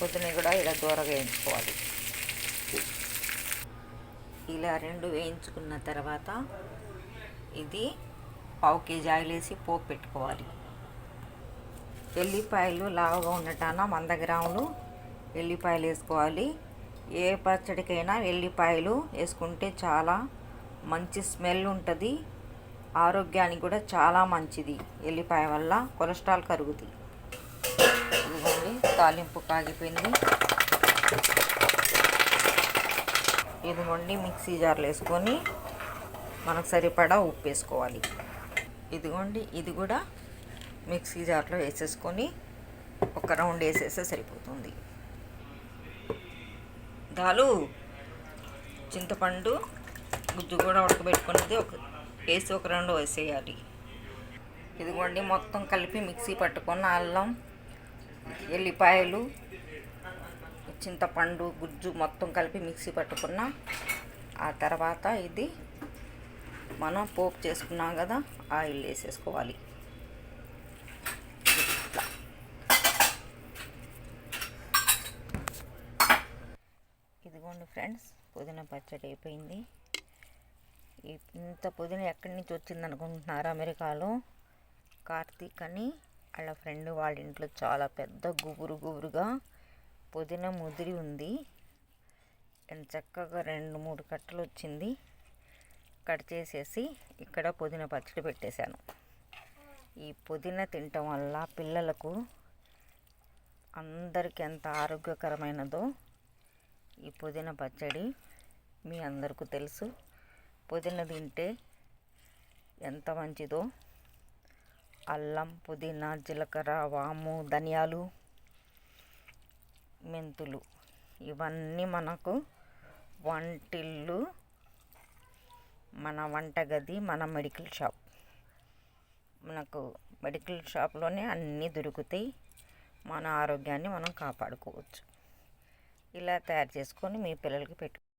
పొద్దున కూడా ఇలా దూరగా వేయించుకోవాలి. ఇలా రెండు వేయించుకున్న తర్వాత ఇది పావు కేజీ ఆయిల్ వేసి పోపు పెట్టుకోవాలి. ఎల్లిపాయలు లావుగా ఉండటాన వంద గ్రాములు ఎల్లిపాయలు వేసుకోవాలి. ఏ పచ్చడికైనా ఎల్లిపాయలు వేసుకుంటే చాలా మంచి స్మెల్ ఉంటుంది. ఆరోగ్యానికి కూడా చాలా మంచిది ఎల్లిపాయ వల్ల కొలెస్ట్రాల్ కరుగుతుంది తాలింపు కాగిపోయింది. ఇదిగోండి మిక్సీ జార్లో వేసుకొని మనకు సరిపడా ఉప్పు వేసుకోవాలి. ఇదిగోండి ఇది కూడా మిక్సీ జార్లో వేసేసుకొని ఒక రౌండ్ వేసేస్తే సరిపోతుంది. దాలు చింతపండు గుజ్జు కూడా ఉడకబెట్టుకున్నది ఒక వేసి ఒక రెండు వేసేయాలి. ఇదిగోండి మొత్తం కలిపి మిక్సీ పట్టుకున్న అల్లం ఎల్లిపాయలు చింతపండు గుజ్జు మొత్తం కలిపి మిక్సీ పట్టుకున్న. ఆ తర్వాత ఇది మనం పోపు చేసుకున్నాం కదా ఆయిల్ వేసేసుకోవాలి. ఇదిగోండి ఫ్రెండ్స్ పుదీనా పచ్చడి అయిపోయింది. ఇంత పుదీనా ఎక్కడి నుంచి వచ్చింది అనుకుంటున్నారు అమెరికాలో? కార్తీక్ అని వాళ్ళ ఫ్రెండ్ వాళ్ళ ఇంట్లో చాలా పెద్ద గుబురు గుబురుగా పుదీనా ముదిరి ఉంది. ఎంత చక్కగా రెండు మూడు కట్టలు వచ్చింది. కట్ చేసేసి ఇక్కడ పుదీనా పచ్చడి పెట్టేశాను. ఈ పుదీనా తినటం వల్ల పిల్లలకు అందరికీ ఎంత ఆరోగ్యకరమైనదో ఈ పుదీనా పచ్చడి మీ అందరికీ తెలుసు. పుదీనా తింటే ఎంత మంచిదో అల్లం పుదీనా జీలకర్ర వాము ధనియాలు మెంతులు. ఇవన్నీ మనకు వంటిల్లు మన వంటగది మన మెడికల్ షాప్. మనకు మెడికల్ షాప్లోనే అన్నీ దొరుకుతాయి. మన ఆరోగ్యాన్ని మనం కాపాడుకోవచ్చు. ఇలా తయారు చేసుకొని మీ పిల్లలకి పెట్టు